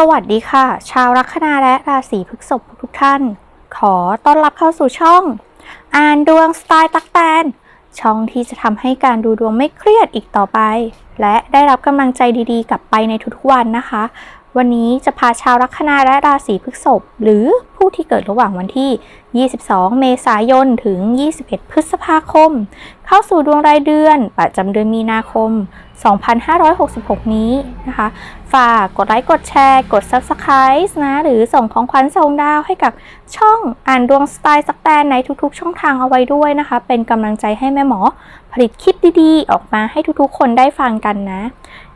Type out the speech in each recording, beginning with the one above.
สวัสดีค่ะ ชาวลัคนาและราศีพฤษภทุกท่าน ขอต้อนรับเข้าสู่ช่อง อ่านดวงสไตล์ตักแตน ช่องที่จะทำให้การดูดวงไม่เครียดอีกต่อไป และได้รับกำลังใจดีๆ กลับไปในทุกๆวันนะคะ วันนี้จะพาชาวลัคนาและราศีพฤษภหรือผู้ที่เกิดระหว่างวันที่ 22 เมษายนถึง 21 พฤษภาคม เข้าสู่ดวงรายเดือนประจำเดือนมีนาคม 2566 นี้นะคะ ฝากกดไลค์กดแชร์ กด Subscribe นะ หรือส่งของขวัญส่งดาวให้กับช่องอ่านดวงสไตล์สักแตนในทุกๆ ช่องทางเอาไว้ด้วยนะคะ เป็นกำลังใจให้แม่หมอ ผลิตคลิปดีๆ ออกมาให้ทุกๆ คนได้ฟังกันนะ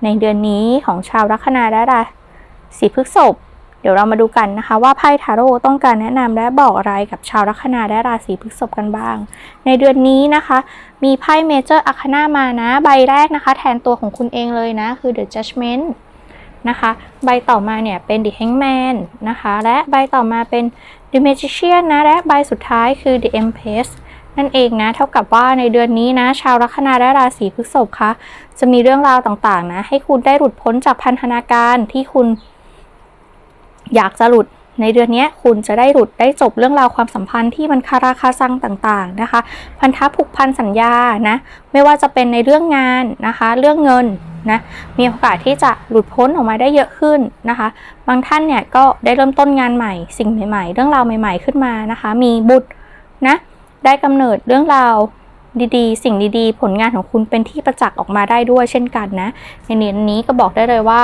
ในเดือนนี้ของชาวลัคนาและราศีพฤษภ เดี๋ยวเรามาดูกันนะคะว่าไพ่ทาโร่ต้องการแนะนำและบอกอะไรกับชาวลัคนาและราศีพฤษภกันบ้าง ในเดือนนี้นะคะ มีไพ่เมเจอร์อาคนามานะ ใบแรกนะคะ แทนตัวของคุณเองเลยนะ คือ The Judgment นะคะ ใบต่อมาเนี่ยเป็น The Hangman นะคะ และใบต่อมาเป็น The Magician นะ และใบสุดท้ายคือ The Empress นั่นเองนะ เท่ากับว่าในเดือนนี้นะ ชาวลัคนาและราศีพฤษภคะจะมีเรื่องราวต่างๆนะ ให้คุณได้หลุดพ้นจากพันธนาการที่คุณ อยากจะหลุดในเดือนนี้คุณจะได้หลุดได้จบเรื่องราวความสัมพันธ์ที่มันคาราคาซังต่างๆนะคะ พันธะผูกพันสัญญานะไม่ว่าจะเป็นในเรื่องงานนะคะ เรื่องเงินนะมีโอกาสที่จะหลุดพ้นออกมาได้เยอะขึ้นนะคะ บางท่านเนี่ยก็ได้เริ่มต้นงานใหม่ สิ่งใหม่ๆ เรื่องราวใหม่ๆขึ้นมานะคะ มีบุตรนะได้กำเนิดเรื่องราวดีๆ สิ่งดีๆ ผลงานของคุณเป็นที่ประจักษ์ออกมาได้ด้วยเช่นกันนะในเดือนนี้ก็บอกได้เลยว่า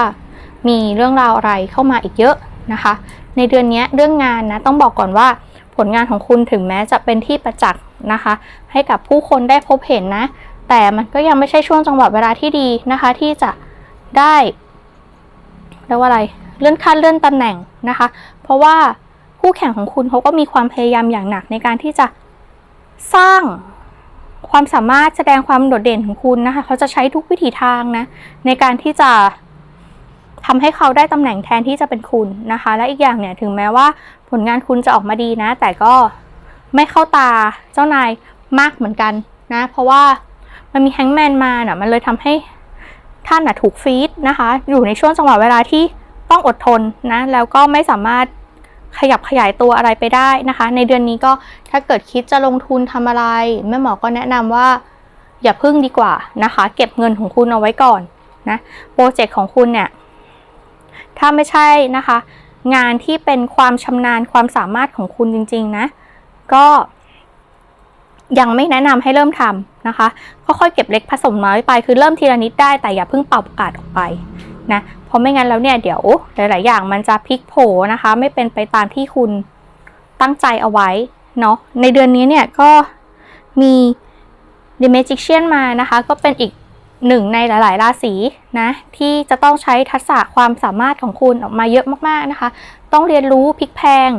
มีเรื่องราวอะไรเข้ามาอีกเยอะ นะคะ ในเดือนนี้เรื่องงานนะต้องบอกก่อนว่าผลงานของคุณถึงแม้จะเป็นที่ประจักษ์นะคะ ให้กับผู้คนได้พบเห็นนะ แต่มันก็ยังไม่ใช่ช่วงจังหวะเวลาที่ดีนะคะ ที่จะได้เรียกว่าอะไรเลื่อนขั้นเลื่อนตำแหน่งนะคะ เพราะว่าคู่แข่งของคุณเขาก็มีความพยายามอย่างหนักในการที่จะสร้างความสามารถแสดงความโดดเด่นของคุณนะคะ เขาจะใช้ทุกวิถีทางนะในการที่จะ ทำให้เขาได้ตำแหน่งแทนที่จะเป็นคุณนะคะ และอีกอย่างเนี่ยถึงแม้ว่าผลงานคุณจะออกมาดีนะ แต่ก็ไม่เข้าตาเจ้านายมากเหมือนกันนะ เพราะว่ามันมีแฮงแมนมาเน่ะมันเลยทำให้ท่านน่ะถูกฟีดนะคะ อยู่ในช่วงจังหวะเวลาที่ต้องอดทนนะแล้วก็ไม่สามารถขยับขยายตัวอะไรไปได้นะคะ ในเดือนนี้ก็ถ้าเกิดคิดจะลงทุนทำอะไรแม่หมอก็แนะนำว่า อย่าพึ่งดีกว่านะคะ เก็บเงินของคุณเอาไว้ก่อนนะโปรเจกต์ของคุณเนี่ย ถ้าไม่ใช่นะคะ งานที่เป็นความชำนาญความสามารถของคุณจริง ๆ นะ ก็ยังไม่แนะนำให้เริ่มทำนะคะ ค่อยๆเก็บเล็กผสมน้อยไป คือเริ่มทีละนิดได้แต่อย่าเพิ่งเป่าประกาศออกไปนะ เพราะไม่งั้นแล้วเนี่ยเดี๋ยวหลาย ๆ อย่างมันจะพลิกโผนะคะ ไม่เป็นไปตามที่คุณตั้งใจเอาไว้เนาะ ในเดือนนี้เนี่ยก็มี The Magician มานะคะ ก็เป็นอีก หนึ่งในหลาย ๆ ราศีนะที่จะต้องใช้ทักษะความสามารถของคุณออกมาเยอะมาก ๆ นะคะ ต้องเรียนรู้พลิกแพง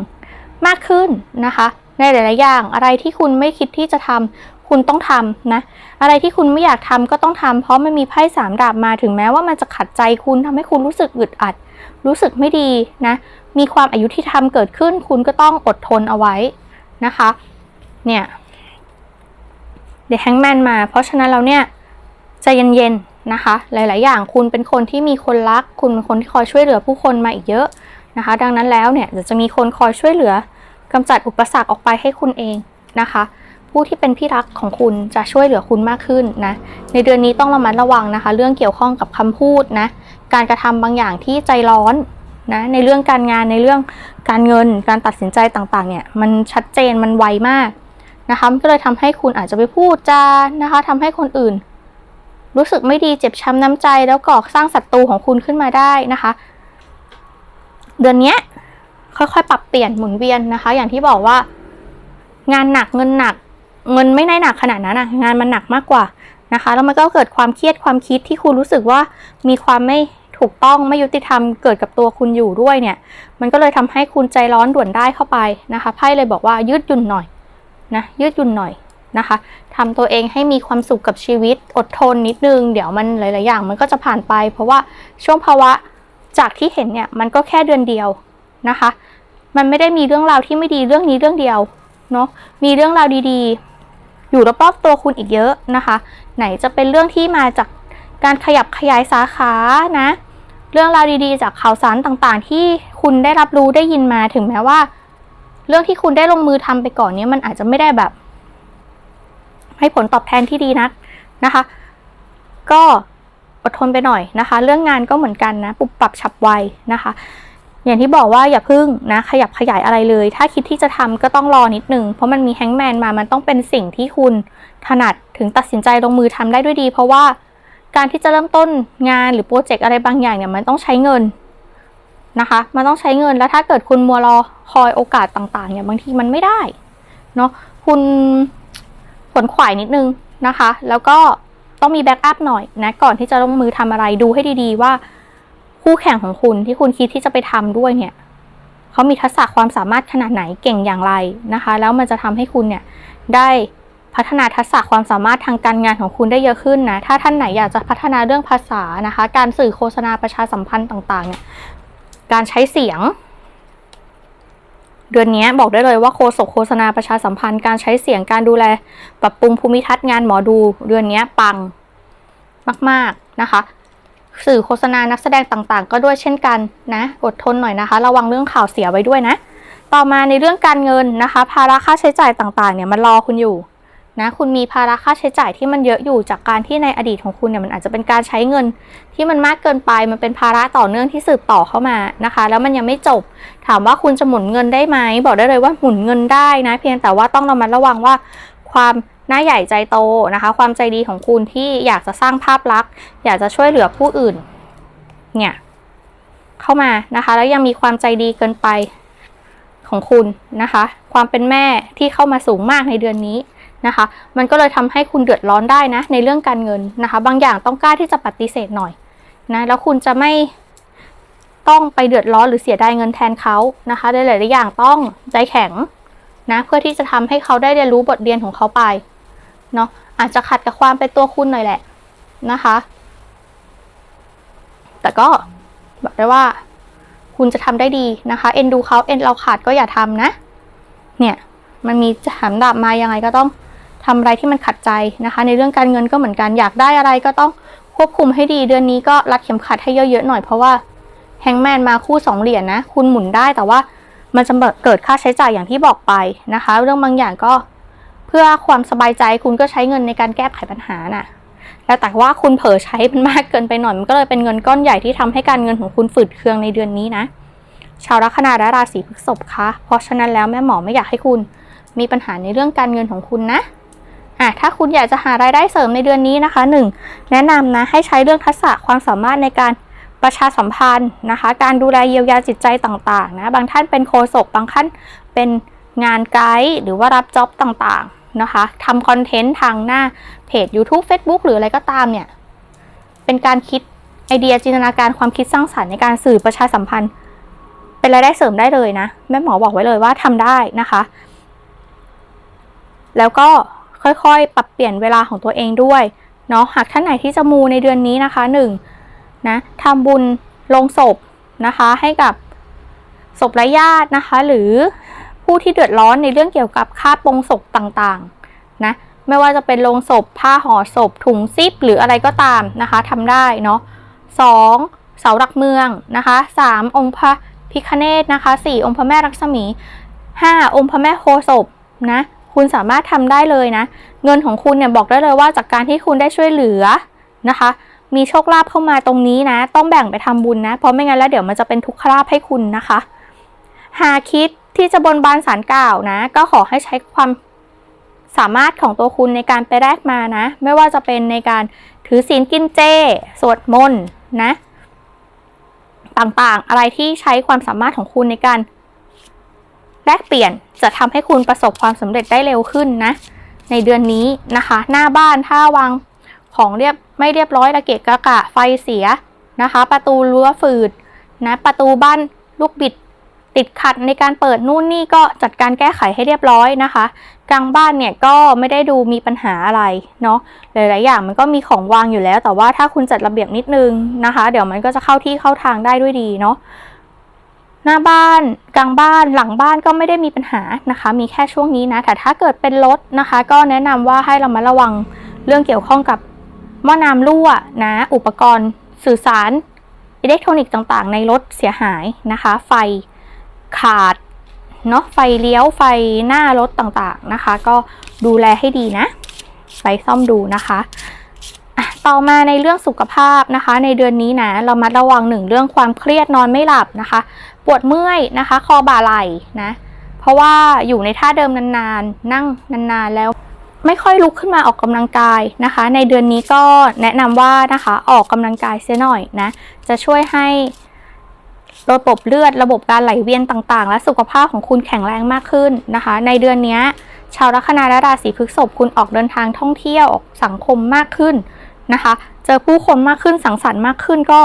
มากขึ้นนะคะ ในหลาย ๆ อย่างอะไรที่คุณไม่คิดที่จะทำคุณต้องทำนะ อะไรที่คุณไม่อยากทำก็ต้องทำเพราะมันมีไพ่สามดาบมาถึงแม้ว่ามันจะขัดใจคุณทำให้คุณรู้สึกอึดอัด รู้สึกไม่ดีนะ มีความอายุที่ทำเกิดขึ้น คุณก็ต้องอดทนเอาไว้นะคะ เนี่ยเดี๋ยวแฮงแมนมา เพราะฉะนั้นเราเนี่ย ใจเย็นๆนะคะ หลาย ๆ อย่างคุณเป็นคนที่มีคนรัก คุณเป็นคนที่คอยช่วยเหลือผู้คนมาอีกเยอะนะคะ ดังนั้นแล้วเนี่ยจะมีคนคอยช่วยเหลือกำจัดอุปสรรคออกไปให้คุณเองนะคะ ผู้ที่เป็นที่รักของคุณจะช่วยเหลือคุณมากขึ้นนะ ในเดือนนี้ต้องระมัดระวังนะคะ เรื่องเกี่ยวข้องกับคำพูดนะ การกระทำบางอย่างที่ใจร้อนนะในเรื่องการงานในเรื่องการเงินการตัดสินใจต่างๆเนี่ยมันชัดเจนมันไวมากนะคะก็เลยทำให้คุณอาจจะไปพูดจานะคะทำให้คนอื่น รู้สึกไม่ดีเจ็บช้ำน้ำใจ แล้วก่อสร้างศัตรูของคุณขึ้นมาได้นะคะ เดือนนี้ค่อยๆ ปรับเปลี่ยนหมุนเวียนนะคะ อย่างที่บอกว่า งานหนักเงินหนัก เงินไม่ได้หนักขนาดนั้นนะงานมันหนักมากกว่านะคะ แล้วมันก็เกิดความเครียดความคิดที่คุณรู้สึกว่ามีความไม่ถูกต้องไม่ยุติธรรมเกิดกับตัวคุณอยู่ด้วยเนี่ย มันก็เลยทำให้คุณใจร้อนด่วนได้เข้าไปนะคะไพ่เลยบอกว่ายืดหยุ่นหน่อยนะยืดหยุ่นหน่อย นะคะทำตัวเองให้มีความสุขกับชีวิตอดทนนิดนึง เดี๋ยวมันหลาย ๆ อย่าง มันก็จะผ่านไป เพราะว่าช่วงภาวะจากที่เห็นเนี่ยมันก็แค่เดือนเดียวนะคะ มันไม่ได้มีเรื่องราวที่ไม่ดีเรื่องนี้เรื่องเดียวเนาะมีเรื่องราวดีๆ อยู่รอบๆตัวคุณอีกเยอะนะคะ ไหนจะเป็นเรื่องที่มาจากการขยับขยายสาขานะ เรื่องราวดีๆ จากข่าวสารต่างๆ ที่คุณได้รับรู้ได้ยินมาถึงแม้ว่า เรื่องที่คุณได้ลงมือทำไปก่อนเนี้ยมันอาจจะไม่ได้แบบ ให้ผลตอบแทนที่ดีนักนะคะ ก็อดทนไปหน่อยนะคะ เรื่องงานก็เหมือนกันนะปรับปรับฉับไวนะคะ อย่างที่บอกว่าอย่าพึ่งนะขยับขยายอะไรเลย ถ้าคิดที่จะทำก็ต้องรอนิดนึง เพราะมันมีแฮงแมนมามันต้องเป็นสิ่งที่คุณถนัดถึงตัดสินใจลงมือทำได้ด้วยดี เพราะว่าการที่จะเริ่มต้นงานหรือโปรเจกต์อะไรบางอย่างเนี่ยมันต้องใช้เงินนะคะ มันต้องใช้เงินแล้วถ้าเกิดคุณมัวรอคอยโอกาสต่างๆเนี่ยบางทีมันไม่ได้เนาะคุณ ผลขวายนิดนึงนะคะ แล้วก็ต้องมีแบ็กอัพหน่อยนะ ก่อนที่จะลงมือทำอะไรดูให้ดีๆว่า คู่แข่งของคุณที่คุณคิดที่จะไปทำด้วยเนี่ยเขามีทักษะความสามารถขนาดไหนเก่งอย่างไรนะคะ แล้วมันจะทำให้คุณเนี่ยได้พัฒนาทักษะความสามารถทางการงานของคุณได้เยอะขึ้นนะ ถ้าท่านไหนอยากจะพัฒนาเรื่องภาษานะคะ การสื่อโฆษณาประชาสัมพันธ์ต่างๆเนี่ยการใช้เสียง เดือนนี้บอกได้เลยว่าโฆษกโฆษณาประชาสัมพันธ์การใช้เสียงการดูแล ปรับปรุงภูมิทัศน์งานหมอดู เดือนนี้ปังมากๆนะคะ สื่อโฆษณานักแสดงต่างๆ ก็ด้วยเช่นกันนะ อดทนหน่อยนะคะ ระวังเรื่องข่าวเสียไว้ด้วยนะ ต่อมาในเรื่องการเงินนะคะ ภาระค่าใช้จ่ายต่างๆ เนี่ยมันรอคุณอยู่ นะคุณมีภาระค่าใช้จ่ายที่มันเยอะอยู่จากการที่ในอดีตของคุณเนี่ยมันอาจจะเป็นการใช้เงินที่มันมากเกินไปมันเป็นภาระต่อเนื่องที่สืบต่อเข้ามานะคะ แล้วมันยังไม่จบ ถามว่าคุณจะหมุนเงินได้ไหมบอกได้เลยว่าหมุนเงินได้นะ เพียงแต่ว่าต้องระมัดระวังว่าความหน้าใหญ่ใจโตนะคะ ความใจดีของคุณที่อยากจะสร้างภาพลักษณ์ อยากจะช่วยเหลือผู้อื่น เนี่ย เข้ามานะคะ แล้วยังมีความใจดีเกินไปของคุณนะคะ ความเป็นแม่ที่เข้ามาสูงมากในเดือนนี้ นะคะ มันก็เลยทำให้คุณเดือดร้อนได้นะในเรื่องการเงินนะคะ บางอย่างต้องกล้าที่จะปฏิเสธหน่อยนะแล้วคุณจะไม่ต้องไปเดือดร้อนหรือเสียดายเงินแทนเขานะคะในหลายๆอย่างต้องใจแข็งนะเพื่อที่จะทำให้เขาได้เรียนรู้บทเรียนของเขาไปเนาะอาจจะขัดกับความเป็นตัวคุณหน่อยแหละนะคะ แต่ก็บอกได้ว่า คุณจะทำได้ดีนะคะ เอ็นดูเขาเอ็นเราขาดก็อย่าทำนะ เนี่ยมันมีถามดับมายังไงก็ต้อง ทำอะไรที่มันขัดใจนะคะ ในเรื่องการเงินก็เหมือนกันอยากได้อะไรก็ต้องควบคุมให้ดีเดือนนี้ก็รัดเข็มขัดให้เยอะๆหน่อยเพราะว่าแฮงแมนมาคู่สองเหรียญนะคุณหมุนได้แต่ว่ามันจะเกิดค่าใช้จ่ายอย่างที่บอกไปนะคะ เรื่องบางอย่างก็เพื่อความสบายใจคุณก็ใช้เงินในการแก้ไขปัญหาน่ะแล้วแต่ว่าคุณเผลอใช้มันมากเกินไปหน่อย มันก็เลยเป็นเงินก้อนใหญ่ที่ทำให้การเงินของคุณฝืดเคืองในเดือนนี้นะ ชาวลัคนาและราศีพฤษภคะเพราะฉะนั้นแล้วแม่หมอไม่อยากให้คุณ มีปัญหาในเรื่องการเงินของคุณนะ อะถ้าคุณอยากจะหารายได้เสริมในเดือนนี้นะคะหนึ่งแนะนำนะให้ใช้เรื่องทักษะความสามารถในการประชาสัมพันธ์นะคะ การดูแลเยียวยาจิตใจต่างๆนะบางท่านเป็นโคศกบางท่านเป็นงานไกด์หรือว่ารับจ็อบต่างๆนะคะทำคอนเทนต์ทางหน้าเพจ YouTube Facebook หรืออะไรก็ตามเนี่ย เป็นการคิดไอเดียจินตนาการความคิดสร้างสรรค์ในการสื่อประชาสัมพันธ์ เป็นรายได้เสริมได้เลยนะ แม่หมอบอกไว้เลยว่าทำได้นะคะ แล้วก็ ค่อยๆ ปรับเปลี่ยนเวลาของตัวเองด้วยเนาะหากท่านไหนที่จะมูในเดือนนี้นะคะหนึ่งนะทำบุญลงศพนะคะให้กับศพไร้ญาตินะคะ หรือผู้ที่เดือดร้อนในเรื่องเกี่ยวกับค่าปงศพต่างๆนะไม่ว่าจะเป็นลงศพ ผ้าห่อศพ ถุงซิป หรืออะไรก็ตามนะคะทำได้เนาะสองเสาหลักเมืองนะคะสามองค์พระพิคเนตนะคะสี่องค์พระแม่รักษมีห้าองค์พระแม่โคศพนะ คุณสามารถทำได้เลยนะ เงินของคุณเนี่ยบอกได้เลยว่าจากการที่คุณได้ช่วยเหลือนะคะ มีโชคลาภเข้ามาตรงนี้นะ ต้องแบ่งไปทำบุญนะ เพราะไม่งั้นแล้วเดี๋ยวมันจะเป็นทุกขลาภให้คุณนะคะ หาคิดที่จะบนบานสารกล่าวนะ ก็ขอให้ใช้ความสามารถของตัวคุณในการไปแลกมานะ ไม่ว่าจะเป็นในการถือศีลกินเจ สวดมนต์นะ ต่างๆ อะไรที่ใช้ความสามารถของคุณในการ แลกเปลี่ยนจะทำให้คุณประสบความสำเร็จได้เร็วขึ้นนะ ในเดือนนี้นะคะ หน้าบ้านถ้าวางของเรียบไม่เรียบร้อยระเกะกะกะไฟเสียนะคะ ประตูรั้วฝืดนะประตูบ้านลูกบิดติดขัดในการเปิดนู่นนี่ก็จัดการแก้ไขให้เรียบร้อยนะคะ กลางบ้านเนี่ยก็ไม่ได้ดูมีปัญหาอะไรเนาะหลายๆอย่างมันก็มีของวางอยู่แล้ว แต่ว่าถ้าคุณจัดระเบียบนิดนึงนะคะ เดี๋ยวมันก็จะเข้าที่เข้าทางได้ด้วยดีเนาะ หน้าบ้านกลางบ้านหลังบ้านก็ไม่ได้มีปัญหานะคะ มีแค่ช่วงนี้นะแต่ถ้าเกิดเป็นรถนะคะ ก็แนะนำว่าให้เรามาระวังเรื่องเกี่ยวข้องกับหม้อน้ำรั่วนะอุปกรณ์สื่อสารอิเล็กทรอนิกส์ต่างๆ ในรถเสียหายนะคะ ไฟขาดเนาะไฟเลี้ยวไฟหน้ารถต่างๆนะคะ ก็ดูแลให้ดีนะไปซ่อมดูนะคะอะต่อมาในเรื่องสุขภาพนะคะ ในเดือนนี้นะเรามาระวังหนึ่งเรื่องความเครียดนอนไม่หลับนะคะ ปวดเมื่อยนะคะ คอบ่าไหล่นะ เพราะว่าอยู่ในท่าเดิมนานๆ นั่งนานๆแล้วไม่ค่อยลุกขึ้นมาออกกำลังกายนะคะ ในเดือนนี้ก็แนะนำว่านะคะออกกำลังกายเสียหน่อยนะ จะช่วยให้ระบบเลือดระบบการไหลเวียนต่างๆ และสุขภาพของคุณแข็งแรงมากขึ้นนะคะ ในเดือนนี้ชาวลัคนาและราศีพฤษภคุณออกเดินทางท่องเที่ยวออกสังคมมากขึ้นนะคะ เจอผู้คนมากขึ้นสังสรรค์มากขึ้นก็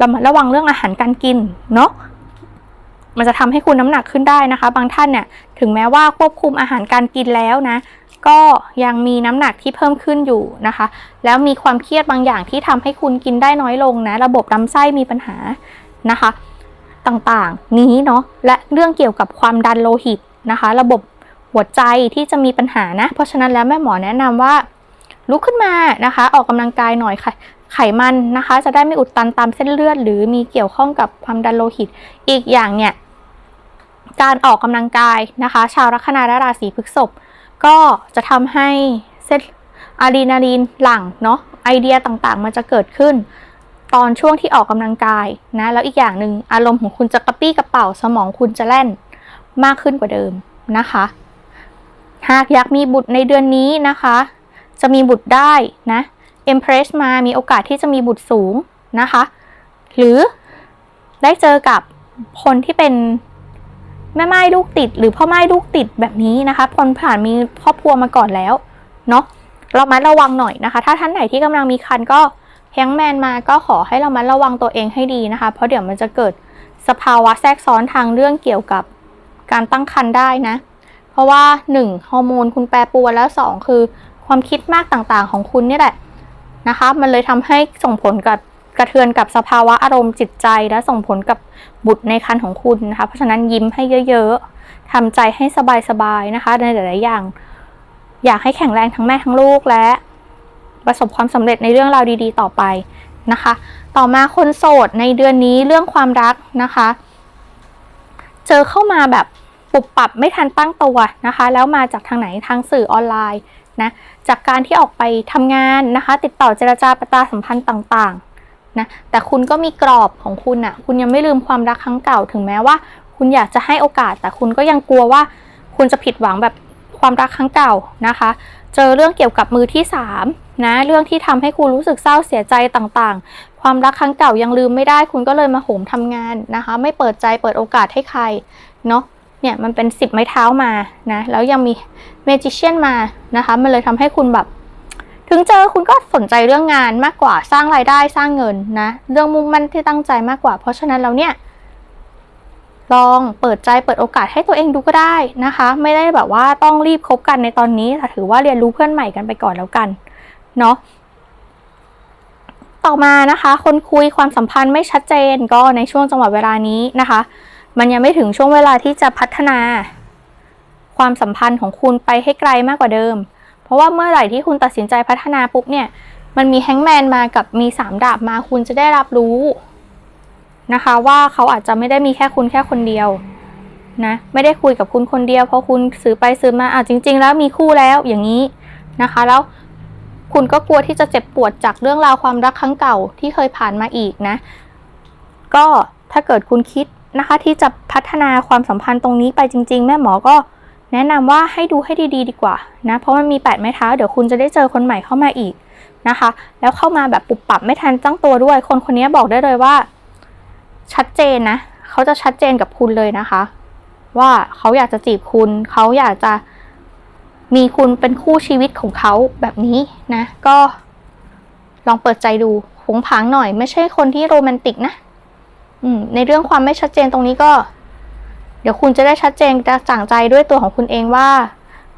ระมัดระวังเรื่องอาหารการกินเนาะ มันจะทำให้คุณน้ำหนักขึ้นได้นะคะ บางท่านเนี่ยถึงแม้ว่าควบคุมอาหารการกินแล้วนะ ก็ยังมีน้ำหนักที่เพิ่มขึ้นอยู่นะคะ แล้วมีความเครียดบางอย่างที่ทำให้คุณกินได้น้อยลงนะ ระบบลำไส้มีปัญหานะคะ ต่างๆ นี้เนาะและเรื่องเกี่ยวกับความดันโลหิตนะคะ ระบบหัวใจที่จะมีปัญหานะ เพราะฉะนั้นแล้วแม่หมอแนะนำว่าลุกขึ้นมานะคะ ออกกำลังกายหน่อยค่ะไขมันนะคะ จะได้ไม่อุดตันตามเส้นเลือด หรือมีเกี่ยวข้องกับความดันโลหิต อีกอย่างเนี่ย การออกกำลังกายนะคะ ชาวลัคนาและราศีพฤษภก็จะทำให้เซตอะดรีนาลีนหลั่งเนาะไอเดียต่างๆ มันจะเกิดขึ้น ตอนช่วงที่ออกกำลังกายนะแล้วอีกอย่างหนึ่งอารมณ์ของคุณจะกระปี้กระเป๋าสมองคุณจะแล่นมากขึ้นกว่าเดิมนะคะ หากอยากมีบุตรในเดือนนี้นะคะ จะมีบุตรได้นะ Empress มามีโอกาสที่จะมีบุตรสูงนะคะ หรือได้เจอกับคนที่เป็น แม่ไม้ลูกติด หรือพ่อไม้ลูกติดแบบนี้นะคะคนผ่านมีครอบครัวมาก่อนแล้วเนาะเรามาระวังหน่อยนะคะ ถ้าท่านไหนที่กำลังมีคันก็แฮงแมนมาก็ขอให้เรามาระวังตัวเองให้ดีนะคะ เพราะเดี๋ยวมันจะเกิดสภาวะแทรกซ้อนทางเรื่องเกี่ยวกับการตั้งครรภ์ได้นะ เพราะว่า 1. ฮอร์โมนคุณแปรปรวนแล้ว 2 คือ ความคิดมากต่างๆ ของคุณนี่แหละนะคะ มันเลยทำให้ส่งผลกับ กระเทือนกับสภาวะอารมณ์จิตใจและส่งผลกับบุตรในครรภ์ของคุณนะคะ เพราะฉะนั้นยิ้มให้เยอะๆทำใจให้สบายๆนะคะ ในหลายๆอย่าง อยากให้แข็งแรงทั้งแม่ทั้งลูกและประสบความสำเร็จในเรื่องราวดีๆ ต่อไปนะคะ ต่อมาคนโสดในเดือนนี้เรื่องความรักนะคะ เจอเข้ามาแบบปุบปรับไม่ทันตั้งตัวนะคะ แล้วมาจากทางไหนทางสื่อออนไลน์นะจากการที่ออกไปทำงานนะคะ ติดต่อเจรจาประตาสัมพันธ์ต่างๆ นะแต่คุณก็มีกรอบของคุณอะ่ะคุณยังไม่ลืมความรักครั้งเก่าถึงแม้ว่า คุณอยากจะให้โอกาส แต่คุณก็ยังกลัวว่า คุณจะผิดหวังแบบความรักครั้งเก่านะคะ เจอเรื่องเกี่ยวกับมือที่3นะเรื่องที่ทำให้คุณรู้สึกเศร้าเสียใจต่างๆ ความรักครั้งเก่ายังลืมไม่ได้ คุณก็เลยมาโหมทำงานนะคะ ไม่เปิดใจเปิดโอกาสให้ใครเนาะเนี่ยมันเป็นสิบไม้เท้ามานะแล้วยังมีเมจิเชียนมานะคะ มันเลยทำให้คุณแบบ ถึงเจอคุณก็สนใจเรื่องงานมากกว่าสร้างรายได้สร้างเงินนะ เรื่องมุ่งมั่นที่ตั้งใจมากกว่า เพราะฉะนั้นแล้วเนี่ย ลองเปิดใจเปิดโอกาสให้ตัวเองดูก็ได้นะคะ ไม่ได้แบบว่าต้องรีบคบกันในตอนนี้แต่ถือว่าเรียนรู้เพื่อนใหม่กันไปก่อนแล้วกันเนาะต่อมานะคะ คนคุยความสัมพันธ์ไม่ชัดเจนก็ในช่วงจังหวะเวลานี้นะคะ มันยังไม่ถึงช่วงเวลาที่จะพัฒนา ความสัมพันธ์ของคุณไปให้ไกลมากกว่าเดิม เพราะว่าเมื่อไหร่ที่คุณตัดสินใจพัฒนาปุ๊บเนี่ย มันมีแฮงแมนมากับมีสามดาบมาคุณจะได้รับรู้นะคะ ว่าเขาอาจจะไม่ได้มีแค่คุณแค่คนเดียวนะไม่ได้คุยกับคุณคนเดียวเพราะคุณซื้อไปซื้อมาอะจริง ๆ แล้วมีคู่แล้วอย่างนี้นะคะ แล้วคุณก็กลัวที่จะเจ็บปวดจากเรื่องราวความรักครั้งเก่าที่เคยผ่านมาอีกนะ ก็ถ้าเกิดคุณคิดนะคะที่จะพัฒนาความสัมพันธ์ตรงนี้ไปจริง ๆ แม่หมอก็ แนะนำว่าให้ดูให้ดีๆดีกว่านะ เพราะมันมีแปดไม้เท้า เดี๋ยวคุณจะได้เจอคนใหม่เข้ามาอีกนะคะ แล้วเข้ามาแบบปุบปับไม่ทันตั้งตัวด้วย คนคนนี้บอกได้เลยว่า ชัดเจนนะ เขาจะชัดเจนกับคุณเลยนะคะ ว่าเขาอยากจะจีบคุณ เขาอยากจะมีคุณเป็นคู่ชีวิตของเขาแบบนี้นะ ก็ลองเปิดใจดูผงผางหน่อย ไม่ใช่คนที่โรแมนติกนะอืมในเรื่องความไม่ชัดเจนตรงนี้ก็ เดี๋ยวคุณจะได้ชัดเจนกระจ่างใจด้วยตัวของคุณเองว่า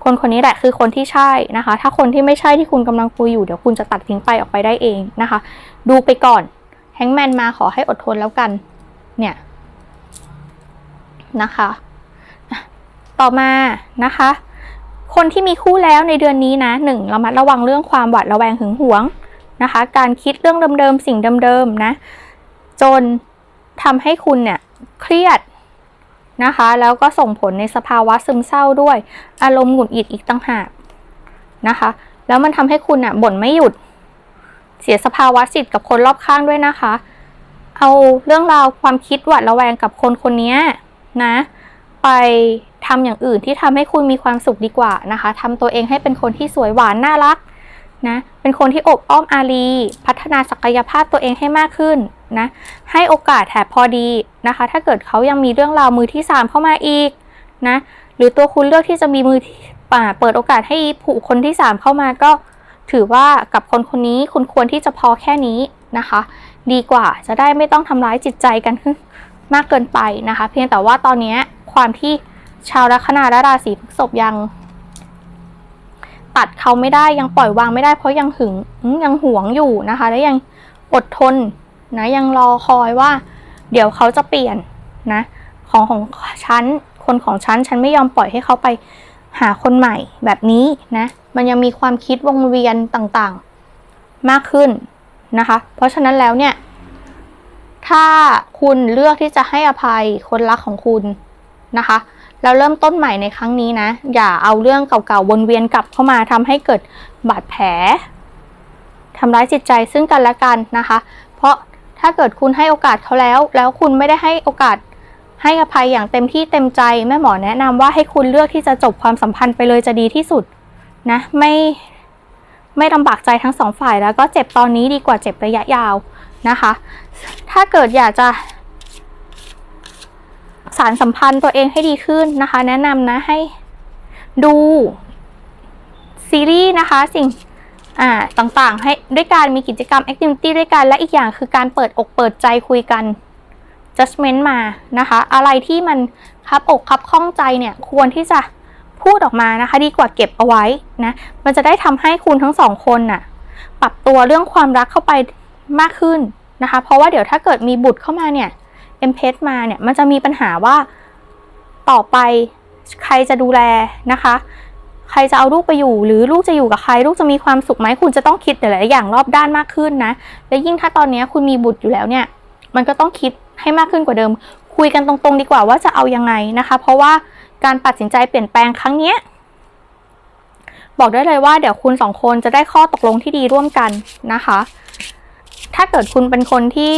คนคนนี้แหละคือคนที่ใช่นะคะ ถ้าคนที่ไม่ใช่ที่คุณกำลังคุยอยู่เดี๋ยวคุณจะตัดทิ้งไปออกไปได้เองนะคะ ดูไปก่อนแฮงแมนมาขอให้อดทนแล้วกัน เนี่ยนะคะ ต่อมานะคะ คนที่มีคู่แล้วในเดือนนี้นะหนึ่งระมัดระวังเรื่องความหวาดระแวงหึงหวงนะคะ การคิดเรื่องเดิมๆสิ่งเดิมๆนะ จนทำให้คุณเนี่ยเครียด นะคะ แล้วก็ส่งผลในสภาวะซึมเศร้าด้วย อารมณ์หงุดหงิดอีกต่างหากนะคะ แล้วมันทำให้คุณอะบ่นไม่หยุด เสียสภาวะจิตกับคนรอบข้างด้วยนะคะ เอาเรื่องราวความคิดหวาดระแวงกับคนคนนี้นะ ไปทำอย่างอื่นที่ทำให้คุณมีความสุขดีกว่านะคะทำตัวเองให้เป็นคนที่สวยหวานน่ารักนะ เป็นคนที่อบอ้อมอารี พัฒนาศักยภาพตัวเองให้มากขึ้น นะ ให้โอกาสแถบพอดีนะคะ ถ้าเกิดเขายังมีเรื่องราวมือที่ 3 เข้ามาอีกนะ หรือตัวคุณเลือกที่จะมีมือป่าเปิดโอกาสให้ผู้คนที่ 3 เข้ามาก็ถือว่ากับคนคนนี้คุณควรที่จะพอแค่นี้นะคะ ดีกว่าจะได้ไม่ต้องทำร้ายจิตใจกันขึ้นมากเกินไปนะคะ เพียงแต่ว่าตอนนี้ความที่ชาวลัคนาและราศีพฤษภยัง ตัดเขาไม่ได้ยังปล่อยวางไม่ได้เพราะยังหึงยังหวงอยู่นะคะ และยังอดทน นะยังรอคอยว่า เดี๋ยวเขาจะเปลี่ยนนะของของฉันคนของฉันฉันไม่ยอมปล่อยให้เขาไปหาคนใหม่แบบนี้นะมันยังมีความคิดวงเวียนต่างๆมากขึ้นนะคะ เพราะฉะนั้นแล้วเนี่ยถ้าคุณเลือกที่จะให้อภัยคนรักของคุณนะคะแล้วเริ่มต้นใหม่ในครั้งนี้นะ อย่าเอาเรื่องเก่าๆวนเวียนกลับเข้ามาทำให้เกิดบาดแผลทำร้ายจิตใจซึ่งกันและกันนะคะ เพราะ ถ้าเกิดคุณให้โอกาสเขาแล้ว แล้วคุณไม่ได้ให้โอกาสให้อภัยอย่างเต็มที่เต็มใจแม่หมอแนะนำว่าให้คุณเลือกที่จะจบความสัมพันธ์ไปเลยจะดีที่สุดนะไม่ไม่ลำบากใจทั้งสองฝ่ายแล้วก็เจ็บตอนนี้ดีกว่าเจ็บระยะยาวนะคะ ถ้าเกิดอยากจะ สารสัมพันธ์ตัวเองให้ดีขึ้นนะคะ แนะนำนะให้ดูซีรีส์นะคะ สิ่ง อ่าต่างๆ ให้ด้วยการมีกิจกรรมแอคทิวิตี้ด้วยกัน และอีกอย่างคือการเปิดอกเปิดใจคุยกัน judgment มานะคะ อะไรที่มันคับอกคับข้องใจเนี่ยควรที่จะพูดออกมานะคะ ดีกว่าเก็บเอาไว้นะมันจะได้ทำให้คุณทั้งสองคนน่ะปรับตัวเรื่องความรักเข้าไปมากขึ้นนะคะ เพราะว่าเดี๋ยวถ้าเกิดมีบุตรเข้ามาเนี่ยเอ็มเพสมาเนี่ยมันจะมีปัญหาว่าต่อไปใครจะดูแลนะคะ ใครจะเอาลูกไปอยู่ หรือลูกจะอยู่กับใคร ลูกจะมีความสุขไหมคุณจะต้องคิดหลายๆอย่างรอบด้านมากขึ้นนะ และยิ่งถ้าตอนนี้คุณมีบุตรอยู่แล้วเนี่ย มันก็ต้องคิดให้มากขึ้นกว่าเดิม คุยกันตรงๆ ดีกว่าว่าจะเอายังไงนะคะ เพราะว่าการตัดสินใจเปลี่ยนแปลงครั้งเนี้บอกได้เลยว่าเดี๋ยวคุณสองคนจะได้ข้อตกลงที่ดีร่วมกันนะคะ ถ้าเกิดคุณเป็นคนที่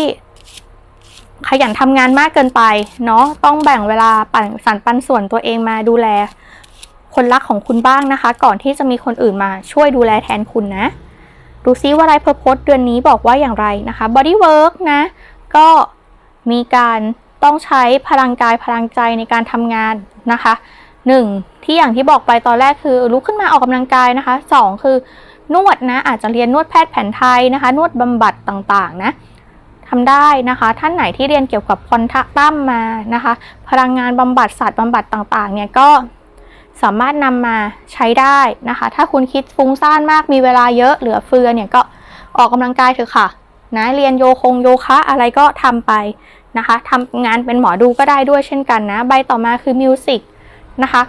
ขยันทำงานมากเกินไปเนาะต้องแบ่งเวลาปั่นสรรปันส่วนตัวเองมาดูแล คนรักของคุณบ้างนะคะ ก่อนที่จะมีคนอื่นมาช่วยดูแลแทนคุณนะ ดูซิว่าไรเพอร์โพสเดือนนี้บอกว่าอย่างไรนะคะ body work นะ ก็มีการต้องใช้พลังกายพลังใจในการทำงานนะคะหนึ่งที่อย่างที่บอกไปตอนแรกคือลุกขึ้นมาออกกำลังกายนะคะสองคือนวดนะอาจจะเรียนนวดแพทย์แผนไทยนะคะ นวดบำบัดต่างๆนะทำได้นะคะ ท่านไหนที่เรียนเกี่ยวกับควอนตัมมานะคะ พลังงานบำบัดศาสตร์บำบัดต่างๆเนี่ยก็ สามารถนำมาใช้ได้นะคะ ถ้าคุณคิดฟุ้งซ่านมากมีเวลาเยอะเหลือเฟือเนี่ยก็ออกกำลังกายเถอะค่ะนะเรียนโยคงโยคะอะไรก็ทำไปนะคะทำงานเป็นหมอดูก็ได้ด้วยเช่นกันนะ ใบต่อมาคือมิวสิกนะคะ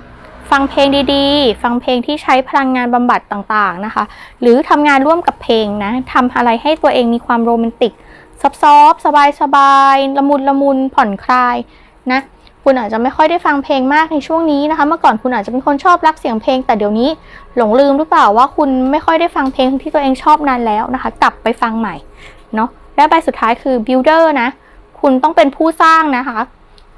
ฟังเพลงดีๆ ฟังเพลงที่ใช้พลังงานบำบัดต่างๆนะคะ หรือทำงานร่วมกับเพลงนะทำอะไรให้ตัวเองมีความโรแมนติกซอฟๆสบายๆละมุนละมุนผ่อนคลายนะ คุณอาจจะไม่ค่อยได้ฟังเพลงมากในช่วงนี้นะคะ เมื่อก่อนคุณอาจจะเป็นคนชอบรักเสียงเพลง แต่เดี๋ยวนี้หลงลืมหรือเปล่าว่าคุณไม่ค่อยได้ฟังเพลงที่ตัวเองชอบนานแล้วนะคะ กลับไปฟังใหม่เนาะและใบสุดท้ายคือ builder นะ คุณต้องเป็นผู้สร้างนะคะ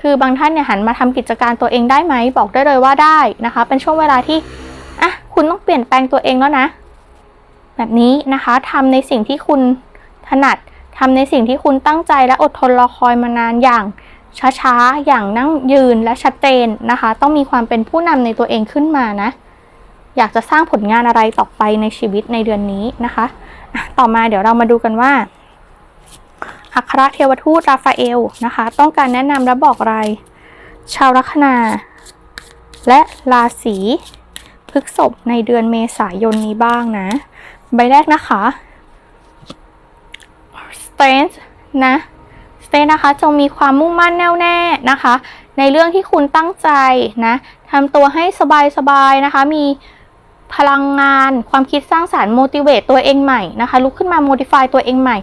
คือบางท่านเนี่ยหันมาทำกิจการตัวเองได้ไหมบอกได้เลยว่าได้นะคะ เป็นช่วงเวลาที่อะคุณต้องเปลี่ยนแปลงตัวเองแล้วนะ แบบนี้นะคะทำในสิ่งที่คุณถนัดทำในสิ่งที่คุณตั้งใจและอดทนรอคอยมานานอย่าง ช้าๆ อย่างนั่งยืนและชัดเจนนะคะ ต้องมีความเป็นผู้นำในตัวเองขึ้นมานะ อยากจะสร้างผลงานอะไรต่อไปในชีวิตในเดือนนี้นะคะ ต่อมาเดี๋ยวเรามาดูกันว่าอัครเทวทูตราฟาเอลนะคะ ต้องการแนะนำและบอกอะไร ชาวลัคนา และราศีพฤกษภในเดือนเมษายนนี้บ้างนะ ใบแรกนะคะ strength นะ strength นะคะจงมีความมุ่งมั่นแน่วแน่นะคะ ในเรื่องที่คุณตั้งใจนะทำตัวให้สบายๆนะคะ มีพลังงานความคิดสร้างสารรค์ motivate ตัวเองใหม่นะคะลุกขึ้นมา modify ตัวเองใหม่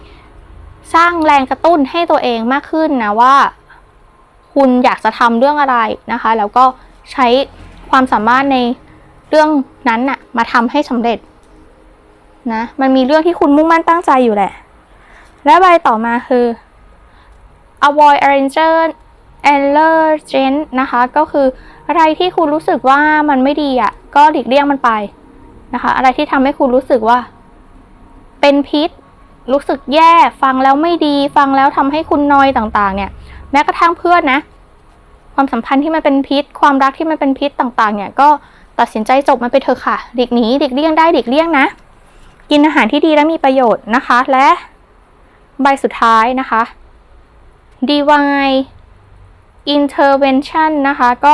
สร้างแรงกระตุ้นให้ตัวเองมากขึ้นนะว่า คุณอยากจะทำเรื่องอะไรนะคะ แล้วก็ใช้ความสามารถในเรื่องนั้นน่ะมาทำให้สำเร็จนะมันมีเรื่องที่คุณมุ่งมั่นตั้งใจอยู่แหละ และใบต่อมาคือ avoid arranger allergen นะคะ ก็คืออะไรที่คุณรู้สึกว่ามันไม่ดีอะ ก็หลีกเลี่ยงมันไปนะคะ อะไรที่ทำให้คุณรู้สึกว่า เป็นพิษ รู้สึกแย่ ฟังแล้วไม่ดี ฟังแล้วทำให้คุณนอยต่างๆ เนี่ย แม้กระทั่งเพื่อนนะ ความสัมพันธ์ที่มันเป็นพิษ ความรักที่มันเป็นพิษต่าง ๆ เนี่ย ก็ตัดสินใจจบมันไปเถอะค่ะ หลีกหนีหลีกเลี่ยงได้หลีกเลี่ยงนะ กินอาหารที่ดีและมีประโยชน์นะคะ และใบสุดท้ายนะคะ divine intervention นะคะ ก็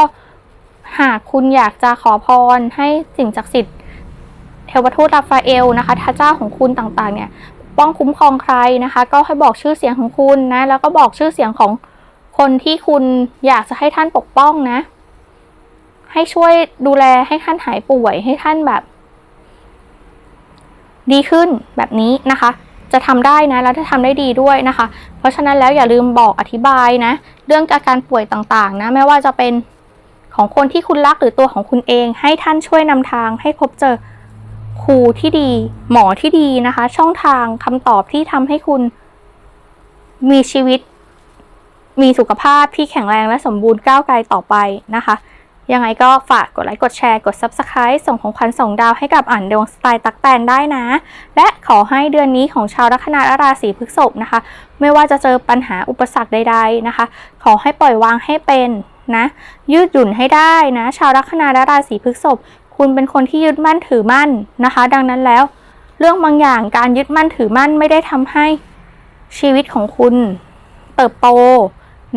หากคุณอยากจะขอพรให้สิ่งศักดิ์สิทธิ์เทวทูตราฟาเอลนะคะท้าเจ้าของคุณต่างๆ เนี่ยปกป้องคุ้มครองใครนะคะ ก็ให้บอกชื่อเสียงของคุณนะ แล้วก็บอกชื่อเสียงของคนที่คุณอยากจะให้ท่านปกป้องนะ ให้ช่วยดูแลให้ท่านหายป่วยให้ท่านแบบ ดีขึ้นแบบนี้นะคะ จะทำได้นะแล้วจะทำได้ดีด้วยนะคะ เพราะฉะนั้นแล้วอย่าลืมบอกอธิบายนะ เรื่องอาการป่วยต่างๆนะไม่ว่าจะเป็นของคนที่คุณรักหรือตัวของคุณเอง ให้ท่านช่วยนำทาง ให้พบเจอครูที่ดี หมอที่ดีนะคะ ช่องทางคำตอบที่ทำให้คุณมีชีวิต มีสุขภาพที่แข็งแรงและสมบูรณ์ก้าวไกลต่อไปนะคะ ยังไงก็ฝากกดไลค์กดแชร์กด Subscribe ส่งของขวัญส่งดาวให้กับอ่านดวงสไตล์ตักแตนได้นะ และขอให้เดือนนี้ของชาวลัคนาราศีพฤษภนะคะ ไม่ว่าจะเจอปัญหาอุปสรรคใด ๆนะคะ ขอให้ปล่อยวางให้เป็นนะยืดหยุ่นให้ได้นะ ชาวลัคนาราศีพฤษภคุณเป็นคนที่ยึดมั่นถือมั่นนะคะ ดังนั้นแล้ว เรื่องบางอย่างการยึดมั่นถือมั่นไม่ได้ทำให้ชีวิตของคุณเติบโต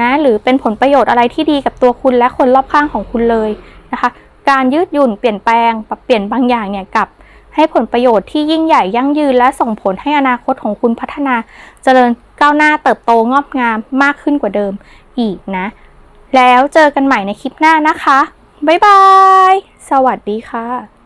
นะหรือเป็นผลประโยชน์อะไรที่ดีกับตัวคุณและคนรอบข้างของคุณเลยนะคะ การยืดหยุ่นเปลี่ยนแปลงปรับเปลี่ยนบางอย่างเนี่ยกับให้ผลประโยชน์ที่ยิ่งใหญ่ยั่งยืนและส่งผลให้อนาคตของคุณพัฒนาเจริญก้าวหน้าเติบโตงอกงามมากขึ้นกว่าเดิมอีกนะ แล้วเจอกันใหม่ในคลิปหน้านะคะ บ๊ายบาย สวัสดีค่ะ